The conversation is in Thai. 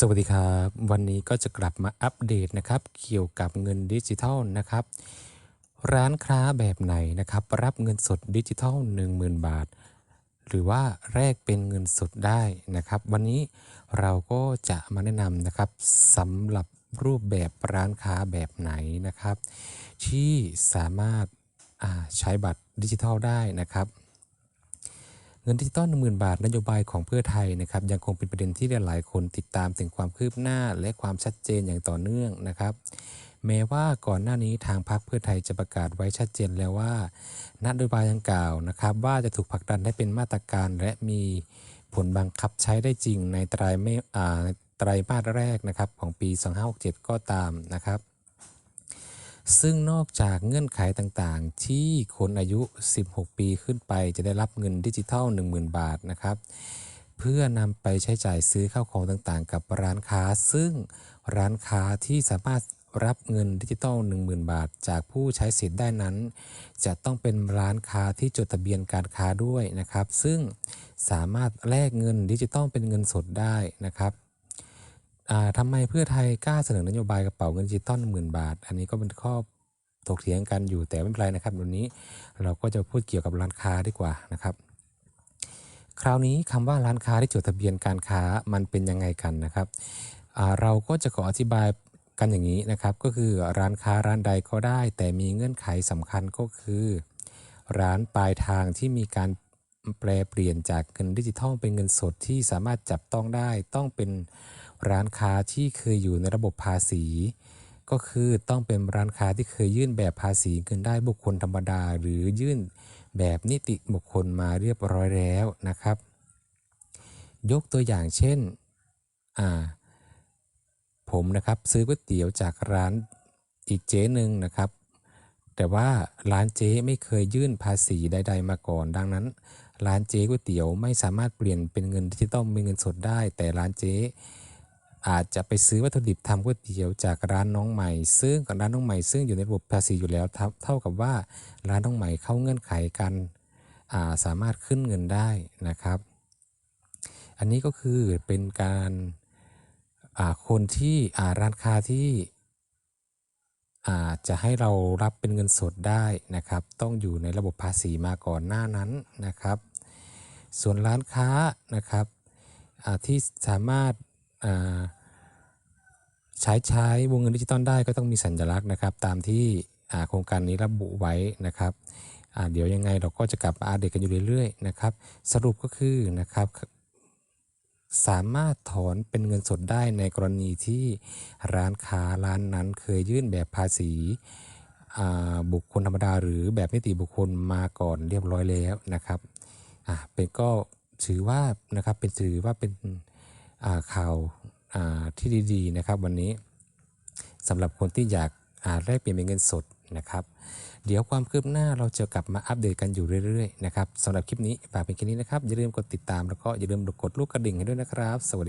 สวัสดีครับ วันนี้ก็จะกลับมาอัปเดตนะครับ เกี่ยวกับเงินดิจิทัลนะครับ ร้านค้าแบบไหนนะครับ รับเงินสดดิจิทัล 10,000 บาท หรือว่าแลกเป็นเงินสดได้นะครับ วันนี้เราก็จะมาแนะนำนะครับสำหรับรูปแบบร้านค้าแบบไหนนะครับ ที่สามารถใช้บัตรดิจิทัลได้นะครับ เงินดิจิตอล10,000บาทนโยบายของเพื่อไทยนะครับยังคงเป็นประเด็นที่หลายๆคนติดตามถึงความคืบหน้าและความชัดเจนอย่างต่อเนื่องนะครับ แม้ว่าก่อนหน้านี้ทางพรรคเพื่อไทยจะประกาศไว้ชัดเจนแล้วว่านโยบายดังกล่าวนะครับ ว่าจะถูกผลักดันให้เป็นมาตรการและมีผลบังคับใช้ได้จริงในไตรไม่ไตรมาสแรกนะครับของปี 2567 ก็ตามนะครับ ซึ่งนอกจากเงื่อนไขต่างๆ ที่คนอายุ 16 ปีขึ้นไปจะได้รับเงินดิจิทัล 10,000 บาทนะครับ เพื่อนำไปใช้จ่ายซื้อข้าวของต่างๆ กับร้านค้า ซึ่งร้านค้าที่สามารถรับเงินดิจิทัล 10,000 บาท จากผู้ใช้สิทธิ์ได้นั้น จะต้องเป็นร้านค้าที่จดทะเบียนการค้าด้วยนะครับ ซึ่งสามารถแลกเงินดิจิทัลเป็นเงินสดได้นะครับ ทำไมเพื่อไทยกล้าเสนอนโยบายกระเป๋าเงินดิจิตอลหมื่นบาท อันนี้ก็เป็นข้อถกเถียงกันอยู่แต่ไม่เป็นไรนะครับวันนี้เราก็จะพูดเกี่ยวกับร้านค้าดีกว่านะครับ คราวนี้คำว่าร้านค้าที่จดทะเบียนการค้ามันเป็นยังไงกันนะครับเราก็จะขออธิบายกันอย่างนี้นะครับ ก็คือร้านค้าร้านใดก็ได้ แต่มีเงื่อนไขสำคัญก็คือ ร้านปลายทางที่มีการแปลเปลี่ยนจากเงินดิจิทัลเป็นเงินสดที่สามารถจับต้องได้ต้องเป็น ร้านค้าที่เคยอยู่ในระบบภาษี ก็คือต้องเป็นร้านค้าที่เคยยื่นแบบภาษีเงินได้บุคคลธรรมดา หรือยื่นแบบนิติบุคคลมาเรียบร้อยแล้วนะครับ ยกตัวอย่างเช่นผมนะครับซื้อก๋วยเตี๋ยวจากร้านอีกเจ๊หนึ่งนะครับ แต่ว่าร้านเจ๊ไม่เคยยื่นภาษีใด ๆ มาก่อน ดังนั้น ร้านเจ๊ก๋วยเตี๋ยวไม่สามารถเปลี่ยนเป็นเงินดิจิตอลเป็นเงินสดได้ แต่ร้านเจ๊ อาจจะไปซื้อวัตถุดิบทำก๋วยเตี๋ยวจากร้านน้องใหม่ ซึ่งกับร้านน้องใหม่ซึ่งอยู่ในระบบภาษีอยู่แล้วเท่ากับว่าร้านน้องใหม่เข้าเงื่อนไขกันาสามารถขึ้นเงินได้นะครับ อันนี้ก็คือเป็นการาคนที่ร้านค้าที่จะให้เรารับเป็นเงินสดได้นะครับ ต้องอยู่ในระบบภาษีมาก่อนหน้านั้นนะครับ ส่วนร้านค้านะครับที่สามารถ ใช้ใช้วงเงินดิจิตอลได้ก็ต้องมีสัญลักษณ์นะครับ ตามที่โครงการนี้ระบุไว้นะครับเดี๋ยวยังไงเราก็จะกลับมาอัปเดตกันอยู่เรื่อยๆนะครับ สรุปก็คือนะครับสามารถถอนเป็นเงินสดได้ในกรณีที่ร้านค้าร้านนั้นเคยยื่นแบบภาษีบุคคลธรรมดาหรือแบบนิติบุคคลมาก่อนเรียบร้อยแล้วนะครับอ่าเป็นก็ถือว่านะครับเป็นถือว่าเป็นอ่าข่าว ที่ดีๆนะครับวันนี้สำหรับคนที่อยากอ่าแลกเปลี่ยนเป็นเงินสดนะครับ เดี๋ยวความคืบหน้าเราจะกลับมาอัปเดตกันอยู่เรื่อยๆนะครับสำหรับคลิปนี้ฝากเป็นแค่นี้นะครับอย่าลืมกดติดตามแล้วก็อย่าลืมกดลูกกระดิ่งให้ด้วยนะครับ สวัสดี